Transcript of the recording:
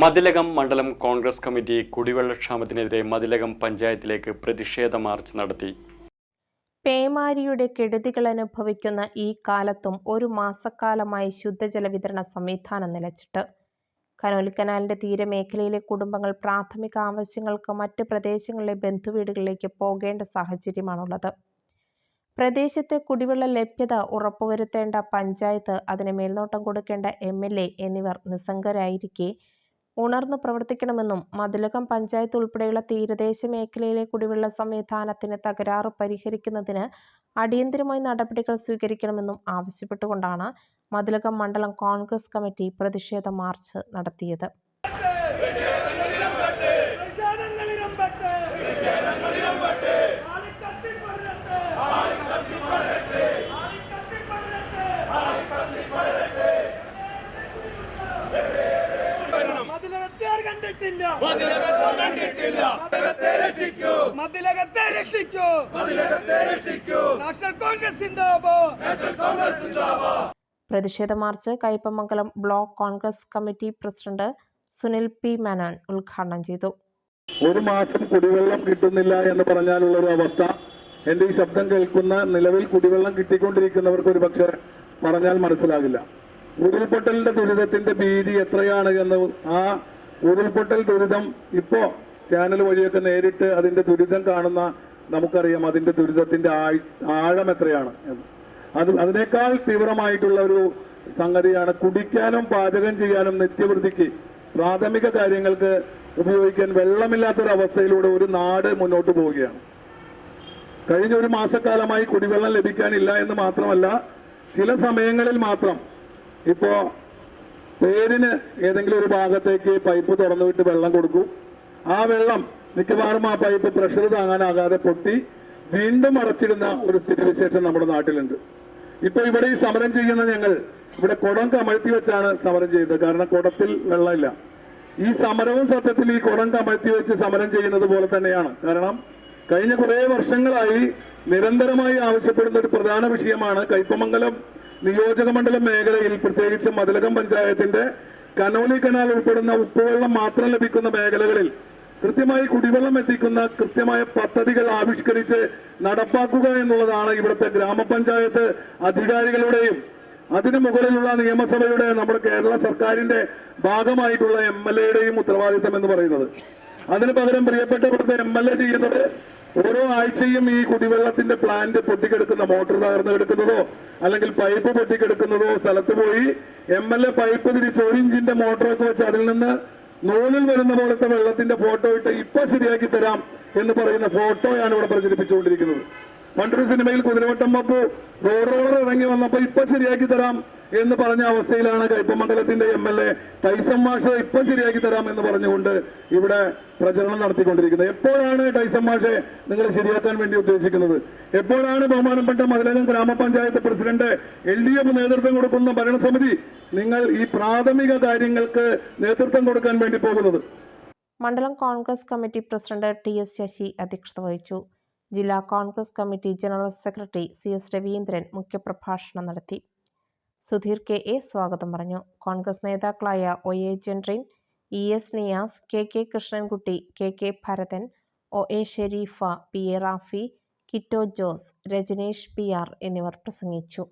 മതിലകം മണ്ഡലം കോൺഗ്രസ് കമ്മിറ്റി കുടിവെള്ളക്ഷാമത്തിനെതിരെ മതിലകം പഞ്ചായത്തിലേക്ക് പ്രതിഷേധ മാർച്ച് നടത്തി. പേമാരിയുടെ കെടുതികൾ അനുഭവിക്കുന്ന ഈ കാലത്തും ഒരു മാസക്കാലമായി ശുദ്ധജല വിതരണ സംവിധാനം നിലച്ചിട്ട്. കനോലിക്കനാലിന്റെ തീരമേഖലയിലെ കുടുംബങ്ങൾ പ്രാഥമിക ആവശ്യങ്ങൾക്ക് മറ്റ് പ്രദേശങ്ങളിലെ ബന്ധുവീടുകളിലേക്ക് പോകേണ്ട സാഹചര്യമാണുള്ളത്. പ്രദേശത്തെ കുടിവെള്ള ലഭ്യത ഉറപ്പുവരുത്തേണ്ട പഞ്ചായത്ത് അതിന് മേൽനോട്ടം കൊടുക്കേണ്ട എ എന്നിവർ നിസ്സംഗരായിരിക്കെ ഉണർന്നു പ്രവർത്തിക്കണമെന്നും മതിലകം പഞ്ചായത്ത് ഉൾപ്പെടെയുള്ള തീരദേശ മേഖലയിലെ കുടിവെള്ള സംവിധാനത്തിന് തകരാറ് പരിഹരിക്കുന്നതിന് അടിയന്തരമായി നടപടികൾ സ്വീകരിക്കണമെന്നും ആവശ്യപ്പെട്ടുകൊണ്ടാണ് മതിലകം മണ്ഡലം കോൺഗ്രസ് കമ്മിറ്റി പ്രതിഷേധ മാർച്ച് നടത്തിയത്. കണ്ടിട്ടില്ല. മതിലകത്തെ രക്ഷിക്കൂ. മതിലകത്തെ രക്ഷിക്കൂ. മതിലകത്തെ രക്ഷിക്കൂ. നാഷണൽ കോൺഗ്രസ് സിന്ദാബാദ്. നാഷണൽ കോൺഗ്രസ് സിന്ദാബാദ്. പ്രതിഷേധ march Kaipamangalam block Congress committee president Sunil P Menon ഉദ്ഘാടനം ചെയ്തു. ഒരു മാസം കുടിവെള്ളം കിട്ടുന്നില്ല എന്ന് പറഞ്ഞാലുള്ള ഒരു അവസ്ഥ. എന്റെ ഈ ശബ്ദം കേൾക്കുന്ന നിലവിൽ കുടിവെള്ളം കിട്ടിക്കൊണ്ടിരിക്കുന്നവർക്ക് ഒരു പക്ഷേ പറഞ്ഞാൽ മനസ്സിലാകില്ല. ഉരുൾപൊട്ടലിന്റെ ദുരിതത്തിന്റെ ഭീതി എത്രയാണ് എന്ന് ആ ഉരുൾപൊട്ടൽ ദുരിതം ഇപ്പോ ചാനൽ വഴിയൊക്കെ നേരിട്ട് അതിന്റെ ദുരിതം കാണുന്ന നമുക്കറിയാം അതിന്റെ ദുരിതത്തിന്റെ ആഴം എത്രയാണ്. അത് അതിനേക്കാൾ തീവ്രമായിട്ടുള്ള ഒരു സംഗതിയാണ് കുടിക്കാനും പാചകം ചെയ്യാനും നിത്യവൃത്തിക്ക് പ്രാഥമിക കാര്യങ്ങൾക്ക് ഉപയോഗിക്കാൻ വെള്ളമില്ലാത്തൊരവസ്ഥയിലൂടെ ഒരു നാട് മുന്നോട്ട് പോവുകയാണ്. കഴിഞ്ഞ ഒരു മാസക്കാലമായി കുടിവെള്ളം ലഭിക്കാനില്ല എന്ന് മാത്രമല്ല ചില സമയങ്ങളിൽ മാത്രം ഇപ്പോ പേരിന് ഏതെങ്കിലും ഒരു ഭാഗത്തേക്ക് പൈപ്പ് തുറന്നുവിട്ട് വെള്ളം കൊടുക്കും. ആ വെള്ളം മിക്കവാറും ആ പൈപ്പ് പ്രഷർ താങ്ങാനാകാതെ പൊട്ടി വീണ്ടും അടച്ചിടുന്ന ഒരു സ്ഥിതിവിശേഷം നമ്മുടെ നാട്ടിലുണ്ട്. ഇപ്പൊ ഇവിടെ ഈ സമരം ചെയ്യുന്ന ഞങ്ങൾ ഇവിടെ കുടം കമഴ്ത്തി വെച്ചാണ് സമരം ചെയ്യുന്നത്. കാരണം കുടത്തിൽ വെള്ളമില്ല. ഈ സമരവും സത്യത്തിൽ ഈ കുടം കമഴ്ത്തി വെച്ച് സമരം ചെയ്യുന്നത് പോലെ തന്നെയാണ്. കാരണം കഴിഞ്ഞ കുറേ വർഷങ്ങളായി നിരന്തരമായി ആവശ്യപ്പെടുന്ന ഒരു പ്രധാന വിഷയമാണ് കയ്പമംഗലം നിയോജക മണ്ഡലം മേഖലയിൽ പ്രത്യേകിച്ച് മതിലകം പഞ്ചായത്തിന്റെ കനോലി കനാൽ ഉൾപ്പെടുന്ന ഉപ്പുവെള്ളം മാത്രം ലഭിക്കുന്ന മേഖലകളിൽ കൃത്യമായി കുടിവെള്ളം എത്തിക്കുന്ന കൃത്യമായ പദ്ധതികൾ ആവിഷ്കരിച്ച് നടപ്പാക്കുക എന്നുള്ളതാണ് ഇവിടുത്തെ ഗ്രാമപഞ്ചായത്ത് അധികാരികളുടെയും അതിനു മുകളിലുള്ള നിയമസഭയുടെ നമ്മുടെ കേരള സർക്കാരിന്റെ ഭാഗമായിട്ടുള്ള എം എൽ എയുടെയും ഉത്തരവാദിത്തം എന്ന് പറയുന്നത്. അതിന് പകരം പ്രിയപ്പെട്ട ഇവിടുത്തെ എം എൽ എ ചെയ്യുന്നത് ഓരോ ആഴ്ചയും ഈ കുടിവെള്ളത്തിന്റെ പ്ലാന്റ് പൊട്ടിക്കെടുക്കുന്ന മോട്ടോർ തകർന്നു കിടക്കുന്നതോ അല്ലെങ്കിൽ പൈപ്പ് പൊട്ടിക്കെടുക്കുന്നതോ സ്ഥലത്ത് പോയി എം എൽ എ പൈപ്പ് തിരിച്ച് ഒരു ഇഞ്ചിന്റെ മോട്ടറൊക്കെ വെച്ച് അതിൽ നിന്ന് നൂലിൽ വരുന്ന പോലത്തെ വെള്ളത്തിന്റെ ഫോട്ടോ ഇട്ട് ഇപ്പൊ ശരിയാക്കി തരാം എന്ന് പറയുന്ന ഫോട്ടോയാണ് ഇവിടെ പ്രചരിപ്പിച്ചുകൊണ്ടിരിക്കുന്നത്. പണ്ടൊരു സിനിമയിൽ കുതിരവട്ടം പപ്പു റോഡ് റോളർ ഇറങ്ങി വന്നപ്പോ ഇപ്പൊ ശരിയാക്കി തരാം എന്ന് പറഞ്ഞ അവസ്ഥയിലാണ് കയ്പമണ്ഡലത്തിന്റെ എം എൽ എ ടൈസം മാഷ് ഇപ്പൊ ശരിയാക്കി തരാം എന്ന് പറഞ്ഞുകൊണ്ട് ഇവിടെ പ്രചരണം നടത്തിക്കൊണ്ടിരിക്കുന്നത്. എപ്പോഴാണ് ടൈസം മാഷെ നിങ്ങൾ ശരിയാക്കാൻ വേണ്ടി ഉദ്ദേശിക്കുന്നത്? എപ്പോഴാണ് ബഹുമാനപ്പെട്ട മതിലകം ഗ്രാമപഞ്ചായത്ത് പ്രസിഡന്റ് എൽ ഡി എഫ് നേതൃത്വം കൊടുക്കുന്ന ഭരണസമിതി നിങ്ങൾ ഈ പ്രാഥമിക കാര്യങ്ങൾക്ക് നേതൃത്വം കൊടുക്കാൻ വേണ്ടി പോകുന്നത്? മണ്ഡലം Congress committee president T S Sasi അധ്യക്ഷത വഹിച്ചു. ജില്ലാ Congress committee general secretary C S Raveendran മുഖ്യപ്രഭാഷണം നടത്തി. സുധീർ കെ എ സ്വാഗതം പറഞ്ഞു. കോൺഗ്രസ് നേതാക്കളായ O A Jentin E S Niyas K K Krishnankutty K K Bharathan O A Sherifa P A Rafi Kitto Jose Rajaneesh P R എന്നിവർ പ്രസംഗിച്ചു.